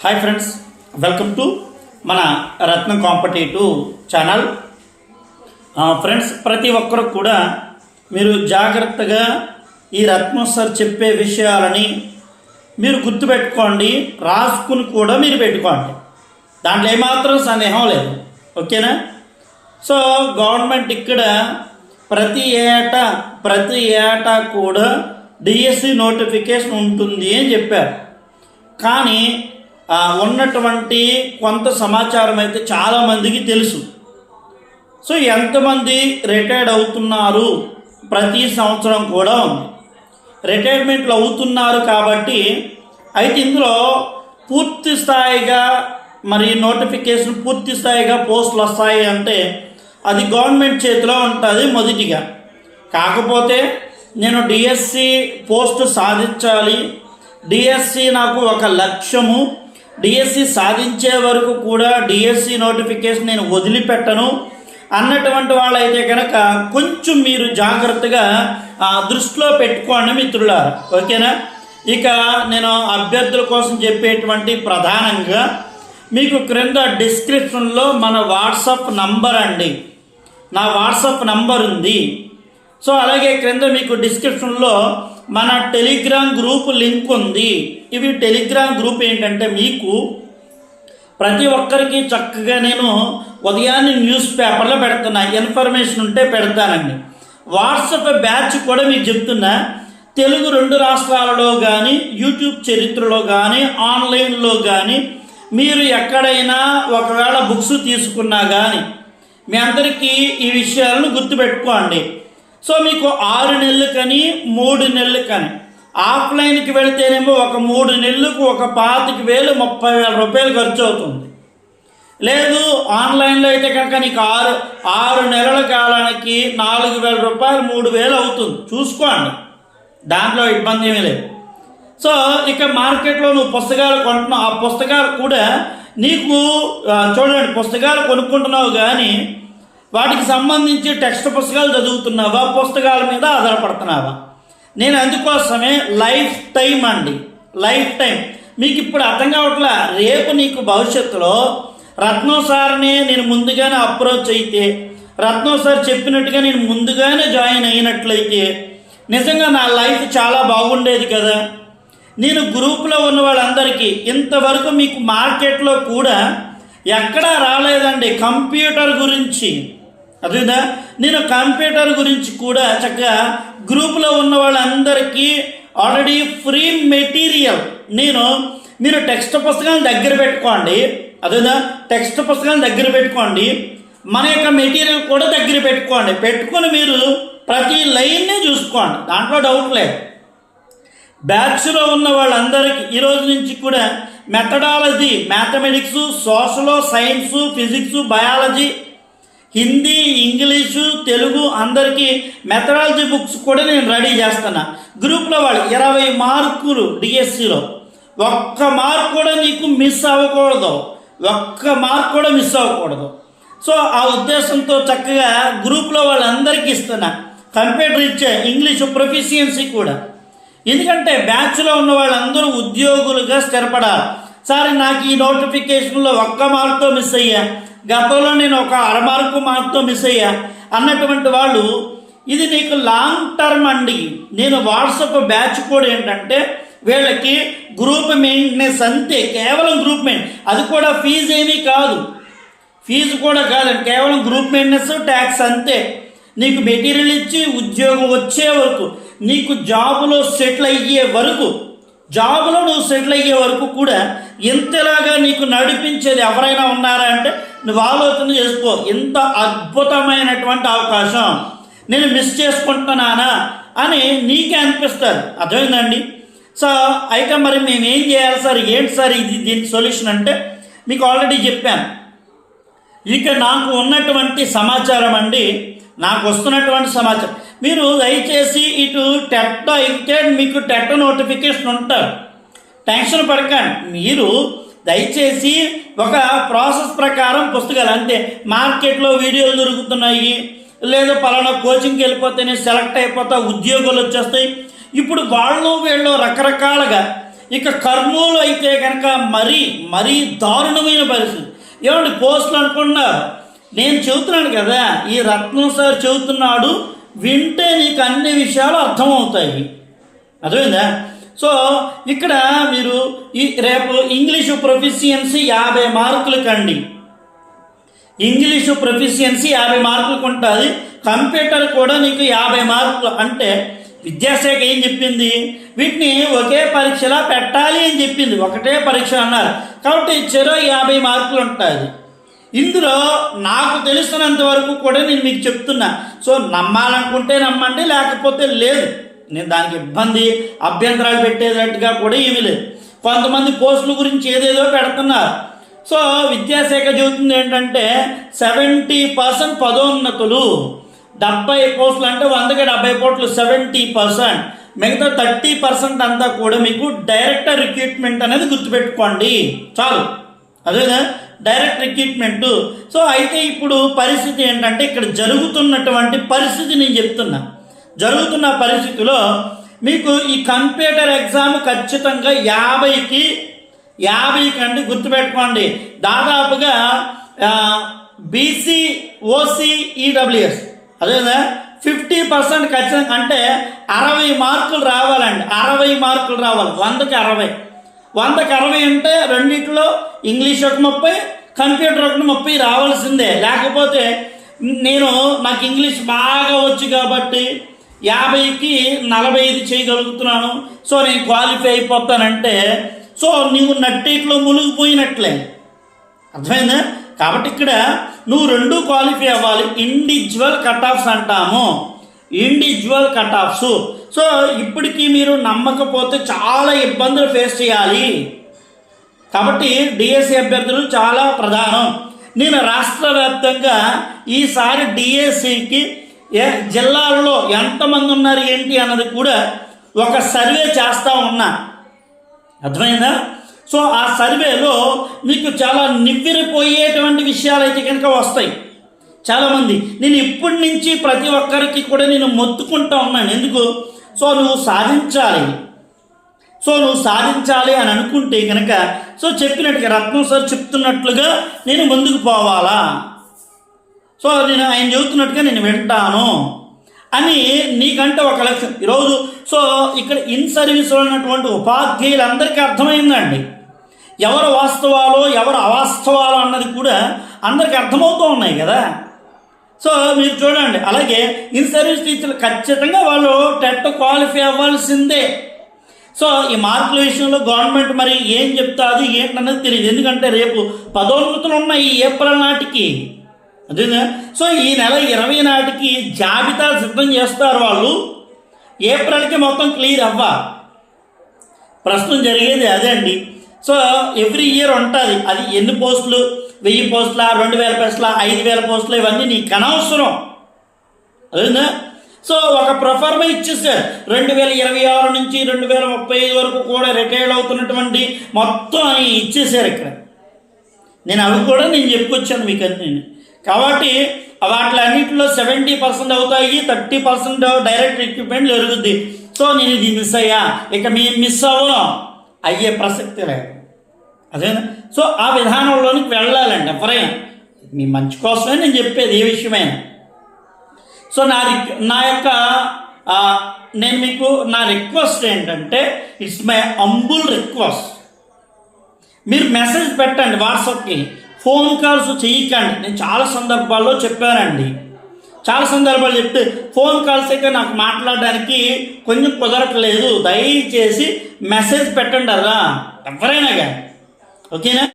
Hi friends welcome to మన రత్న competitive channel. Friends ప్రతి ఒక్కరు కూడా మీరు జాగ్రత్తగా ఈ రత్నం సార్ చెప్పే విషయాలని మీరు గుర్తుపెట్టుకోండి రాసుకుని కూడా మీరు పెట్టుకోండి. దాంట్లో ఏమాత్రం సందేహం లేదు. ఓకేనా? సో గవర్నమెంట్ ఇక్కడ ప్రతి ఏటా ప్రతి ఏటా కూడా డిఎస్సి నోటిఫికేషన్ ఉంటుంది అని చెప్పారు. కానీ ఉన్నటువంటి కొంత సమాచారం అయితే చాలామందికి తెలుసు. సో ఎంతమంది రిటైర్డ్ అవుతున్నారు ప్రతి సంవత్సరం కూడా ఉంది. రిటైర్మెంట్లు అవుతున్నారు కాబట్టి అయితే ఇందులో పూర్తి స్థాయిగా మరి నోటిఫికేషన్ పూర్తి స్థాయిగా పోస్టులు వస్తాయి అంటే అది గవర్నమెంట్ చేతిలో ఉంటుంది మొదటిగా. కాకపోతే నేను డిఎస్సి పోస్ట్ సాధించాలి. డిఎస్సి నాకు ఒక లక్ష్యము. డిఎస్సి సాధించే వరకు కూడా డిఎస్సి నోటిఫికేషన్ నేను వదిలిపెట్టను. అన్నటువంటి వాళ్ళైతే కనుక కొంచెం మీరు జాగ్రత్తగా దృష్టిలో పెట్టుకోండి మిత్రులారా. ఓకేనా? ఇక నేను అభ్యర్థుల కోసం చెప్పేటువంటి ప్రధానంగా మీకు క్రింద డిస్క్రిప్షన్లో మన వాట్సాప్ నంబర్ అండి. నా వాట్సాప్ నంబర్ ఉంది. సో అలాగే క్రింద మీకు డిస్క్రిప్షన్లో మన టెలిగ్రామ్ గ్రూప్ లింక్ ఉంది. ఇవి టెలిగ్రామ్ గ్రూప్ ఏంటంటే మీకు ప్రతి ఒక్కరికి చక్కగా నేను ఉదయాన్నే న్యూస్ పేపర్లో పెడుతున్నా. ఇన్ఫర్మేషన్ ఉంటే పెడతానండి. వాట్సాప్ బ్యాచ్ కూడా మీకు చెప్తున్నా. తెలుగు రెండు రాష్ట్రాలలో కానీ యూట్యూబ్ చరిత్రలో కానీ ఆన్లైన్లో కానీ మీరు ఎక్కడైనా ఒకవేళ బుక్స్ తీసుకున్నా కానీ మీ అందరికీ ఈ విషయాలను గుర్తుపెట్టుకోండి. సో మీకు ఆరు నెలలు కానీ మూడు నెలలు కానీ ఆఫ్లైన్కి వెళితేనేమో ఒక మూడు నెలలకు ఒక పాతిక వేలు ముప్పై వేల రూపాయలు ఖర్చు అవుతుంది లేదు ఆన్లైన్లో అయితే కనుక నీకు ఆరు ఆరు నెలల కాలానికి నాలుగు వేల రూపాయలు మూడు వేలు అవుతుంది. చూసుకోండి. దాంట్లో ఇబ్బంది ఏమీ లేదు. సో ఇక మార్కెట్లో నువ్వు పుస్తకాలు కొంటున్నావు. ఆ పుస్తకాలు కూడా నీకు చూడండి పుస్తకాలు కొనుక్కుంటున్నావు కానీ వాటికి సంబంధించి టెక్స్ట్ పుస్తకాలు చదువుతున్నావా? పుస్తకాల మీద ఆధారపడుతున్నావా? నేను అందుకోసమే లైఫ్ టైం అండి. లైఫ్ టైం మీకు ఇప్పుడు అర్థం కావట్లా? రేపు నీకు భవిష్యత్తులో రత్నం సార్ని నేను ముందుగానే అప్రోచ్ అయితే రత్నం సార్ చెప్పినట్టుగా నేను ముందుగానే జాయిన్ అయినట్లయితే నిజంగా నా లైఫ్ చాలా బాగుండేది కదా. నేను గ్రూప్లో ఉన్న వాళ్ళందరికీ ఇంతవరకు మీకు మార్కెట్లో కూడా ఎక్కడా రాలేదండి. కంప్యూటర్ గురించి. అదేదా? నేను కంప్యూటర్ గురించి కూడా చక్కగా గ్రూప్లో ఉన్న వాళ్ళందరికీ ఆల్రెడీ ఫ్రీ మెటీరియల్. నేను మీరు టెక్స్ట్ పుస్తకాలను దగ్గర పెట్టుకోండి. అదేదా? టెక్స్ట్ పుస్తకాలను దగ్గర పెట్టుకోండి. మన యొక్క మెటీరియల్ కూడా దగ్గర పెట్టుకోండి. పెట్టుకుని మీరు ప్రతి లైన్ని చూసుకోండి. దాంట్లో డౌట్ లేదు. బ్యాచ్లో ఉన్న వాళ్ళందరికీ ఈ రోజు నుంచి కూడా methodology mathematics social science physics biology Hindi English Telugu అందరికీ మెథడాలజీ బుక్స్ కూడా నేను రెడీ చేస్తున్నా. గ్రూప్లో వాళ్ళు ఇరవై మార్కులు డిఎస్సిలో ఒక్క మార్క్ కూడా నీకు మిస్ అవ్వకూడదు. ఒక్క మార్క్ కూడా మిస్ అవ్వకూడదు. సో ఆ ఉద్దేశంతో చక్కగా గ్రూప్లో వాళ్ళందరికీ ఇస్తున్నా. కంప్యూటర్ ఇచ్చే ఇంగ్లీషు ప్రొఫిషియన్సీ కూడా. ఎందుకంటే బ్యాచ్లో ఉన్న వాళ్ళందరూ ఉద్యోగులుగా స్థిరపడాలి. సార్ నాకు ఈ నోటిఫికేషన్లో ఒక్క మార్కుతో మిస్ అయ్యా. గతంలో నేను ఒక అర మార్కు మార్కుతో మిస్ అయ్యా. అన్నటువంటి వాళ్ళు ఇది నీకు లాంగ్ టర్మ్ అండి. నేను వాట్సాప్ బ్యాచ్ కూడా ఏంటంటే వీళ్ళకి గ్రూప్ మెయింటెనెన్స్ అంతే. కేవలం గ్రూప్ మెయింటెనెన్స్ అది కూడా ఫీజు ఏమీ కాదు. ఫీజు కూడా కాదండి. కేవలం గ్రూప్ మెయింటెనెన్స్ ట్యాక్స్ అంతే. నీకు మెటీరియల్ ఇచ్చి ఉద్యోగం వచ్చే వరకు. నీకు జాబులో సెటిల్ అయ్యే వరకు జాబులో నువ్వు సెటిల్ అయ్యే వరకు కూడా ఇంతలాగా నీకు నడిపించేది ఎవరైనా ఉన్నారా అంటే నువ్వు ఆలోచన చేసుకో. ఇంత అద్భుతమైనటువంటి అవకాశం. నేను మిస్ చేసుకుంటున్నానా అని నీకే అనిపిస్తుంది అర్థమైందండి? సో అయితే మరి మేము ఏం చేయాలి సార్? ఏంటి సార్ ఇది దీని సొల్యూషన్ అంటే మీకు ఆల్రెడీ చెప్పాను. ఇక నాకు ఉన్నటువంటి సమాచారం అండి. నాకు వస్తున్నటువంటి సమాచారం. మీరు దయచేసి ఇటు టెట్ అయితే మీకు టెట్ నోటిఫికేషన్ ఉంటారు. టెన్షన్ పడకండి. మీరు దయచేసి ఒక ప్రాసెస్ ప్రకారం పుస్తకాలు అంతే. మార్కెట్లో వీడియోలు దొరుకుతున్నాయి లేదా పలానా కోచింగ్కి వెళ్ళిపోతేనే సెలెక్ట్ అయిపోతా ఉద్యోగాలు వచ్చేస్తాయి. ఇప్పుడు వాళ్ళు వీళ్ళు రకరకాలుగా ఇక కర్నూలు అయితే కనుక మరీ మరీ దారుణమైన పరిస్థితి. ఏమండి పోస్టులు అనుకున్నారు నేను చెబుతున్నాను కదా ఈ రత్నం సార్ చెబుతున్నాడు వింటే నీకు అన్ని విషయాలు అర్థమవుతాయి. అర్థమైందా? సో ఇక్కడ మీరు ఈ రేపు ఇంగ్లీషు ప్రొఫిషియన్సీ యాభై మార్కులు కండి. ఇంగ్లీషు ప్రొఫిషియన్సీ యాభై మార్కులకు ఉంటుంది కంప్యూటర్ కూడా నీకు యాభై మార్కులు. అంటే విద్యాశాఖ ఏం చెప్పింది? వీటిని ఒకే పరీక్షలా పెట్టాలి అని చెప్పింది. ఒకటే పరీక్ష అన్నారు. కాబట్టి చెరో యాభై మార్కులు ఉంటుంది. ఇందులో నాకు తెలుస్తున్నంత వరకు కూడా నేను మీకు చెప్తున్నా. సో నమ్మాలనుకుంటే నమ్మండి లేకపోతే లేదు. నేను దానికి ఇబ్బంది అభ్యంతరాలు పెట్టేటట్టుగా కూడా ఏమీ లేదు. కొంతమంది పోస్టుల గురించి ఏదేదో పెడుతున్నారు. సో విద్యాశాఖ చెబుతుంది ఏంటంటే సెవెంటీ పర్సెంట్ పదోన్నతులు డెబ్బై పోస్టులు అంటే వందకి డెబ్బై కోట్లు సెవెంటీ పర్సెంట్. మిగతా థర్టీ పర్సెంట్ అంతా కూడా మీకు డైరెక్టర్ రిక్రూట్మెంట్ అనేది గుర్తుపెట్టుకోండి. చాలు. అదేనా? డైరెక్ట్ రిక్రూట్మెంట్ సో అయితే ఇప్పుడు పరిస్థితి ఏంటంటే ఇక్కడ జరుగుతున్నటువంటి పరిస్థితి నేను చెప్తున్నా. జరుగుతున్న పరిస్థితిలో మీకు ఈ కంప్యూటర్ ఎగ్జామ్ ఖచ్చితంగా యాభైకి యాభై కంటే గుర్తుపెట్టుకోండి. దాదాపుగా బీసీ ఓసీ ఈడబ్ల్యూఎస్ అదేనా? ఫిఫ్టీ పర్సెంట్ ఖచ్చితంగా అంటే అరవై మార్కులు రావాలండి. అరవై మార్కులు రావాలి. వందకి అరవై. వందకు అరవై అంటే రెండిట్లో ఇంగ్లీష్ ఒక ముప్పై కంప్యూటర్ ఒకటి ముప్పై రావాల్సిందే. లేకపోతే నేను నాకు ఇంగ్లీష్ బాగా వచ్చు కాబట్టి యాభైకి నలభై ఐదు చేయగలుగుతున్నాను. సో నేను క్వాలిఫై అయిపోతానంటే సో నీవు నట్టిట్లో మునిగిపోయినట్లే. అర్థమైందా? కాబట్టి ఇక్కడ నువ్వు రెండు క్వాలిఫై అవ్వాలి. ఇండివిజువల్ కట్ ఆఫ్స్ అంటాము. Individual cut offs. సో ఇప్పటికీ నమ్మకపోతే చాలా ఇబ్బందులు ఫేస్ చేయాలి. కాబట్టి డిఎస్సి అభ్యర్థులు చాలా ప్రధానం. నేను రాష్ట్ర వ్యాప్తంగా ఈసారి డిఎస్సికి ఏ జిల్లాల్లో ఎంతమంది ఉన్నారు ఏంటి అన్నది కూడా ఒక సర్వే చేస్తూ ఉన్నా. అర్థమైందా? సో ఆ సర్వేలో మీకు చాలా నివ్విరిపోయేటువంటి విషయాలు అయితే కనుక వస్తాయి. చాలామంది. నేను ఇప్పటి నుంచి ప్రతి ఒక్కరికి కూడా నేను మొత్తుకుంటా ఉన్నాను. ఎందుకు? సో నువ్వు సాధించాలి. సో నువ్వు సాధించాలి అని అనుకుంటే కనుక సో చెప్పినట్టుగా రత్నం సార్ చెప్తున్నట్లుగా నేను ముందుకు పోవాలా? సో నేను ఆయన చెబుతున్నట్టుగా నేను వింటాను అని నీకంటే ఒక లక్ష్యం. ఈరోజు సో ఇక్కడ ఇన్ సర్వీస్లో ఉన్నటువంటి ఉపాధ్యాయులందరికీ అర్థమైందండి. ఎవరు వాస్తవాలో ఎవరు అవాస్తవాలో అన్నది కూడా అందరికీ అర్థమవుతూ ఉన్నాయి కదా. సో మీరు చూడండి అలాగే ఇన్ సర్వీస్ టీచర్లు ఖచ్చితంగా వాళ్ళు టెట్ క్వాలిఫై అవ్వాల్సిందే. సో ఈ మార్కుల విషయంలో గవర్నమెంట్ మరి ఏం చెప్తాది ఏంటన్నది తెలియదు. ఎందుకంటే రేపు పదోన్నతులు ఉన్నాయి ఈ ఏప్రిల్ నాటికి. అదేనా? సో ఈ నెల ఇరవై నాటికి జాబితా సిద్ధం చేస్తారు వాళ్ళు. ఏప్రిల్కి మొత్తం క్లియర్ అవ్వ ప్రస్తుతం జరిగేది అదే అండి. సో ఎవ్రీ ఇయర్ ఉంటుంది. అది ఎన్ని పోస్టులు? వెయ్యి పోస్టుల రెండు వేల పోస్టుల ఐదు వేల పోస్టులు ఇవన్నీ నీకు అనవసరం. అదేనా సో ఒక ప్రొఫార్మా ఇచ్చేసారు రెండు వేల ఇరవై ఆరు నుంచి రెండు వేల ముప్పై ఐదు వరకు కూడా రిటైర్డ్ అవుతున్నటువంటి మొత్తం అని ఇచ్చేసారు ఇక్కడ. నేను అవి కూడా నేను చెప్పుకొచ్చాను మీకు నేను కాబట్టి వాటిలన్నింటిలో సెవెంటీ పర్సెంట్ అవుతాయి థర్టీ పర్సెంట్ డైరెక్ట్ ఎక్విప్మెంట్ జరుగుద్ది సో నేను ఇది మిస్ అయ్యా. ఇక మీ మిస్ అవ్వను. అయ్యే ప్రసక్తి లేదు. అదేనా? సో ఆ విధానంలోనికి వెళ్ళాలండి ఎవరైనా మీ మంచి కోసమే నేను చెప్పేది ఏ విషయమైనా సో నా రిక్ నా యొక్క నేను మీకు నా రిక్వెస్ట్ ఏంటంటే ఇట్స్ మై అంబుల్ రిక్వెస్ట్ మీరు మెసేజ్ పెట్టండి వాట్సాప్కి. ఫోన్ కాల్స్ చేయకండి. నేను చాలా సందర్భాల్లో చెప్పానండి. చాలా సందర్భాలు చెప్తే ఫోన్ కాల్స్ అయితే నాకు మాట్లాడడానికి కొంచెం కుదరట్లేదు. దయచేసి మెసేజ్ పెట్టండి అలా. ఎవరైనా కానీ. ఓకేనా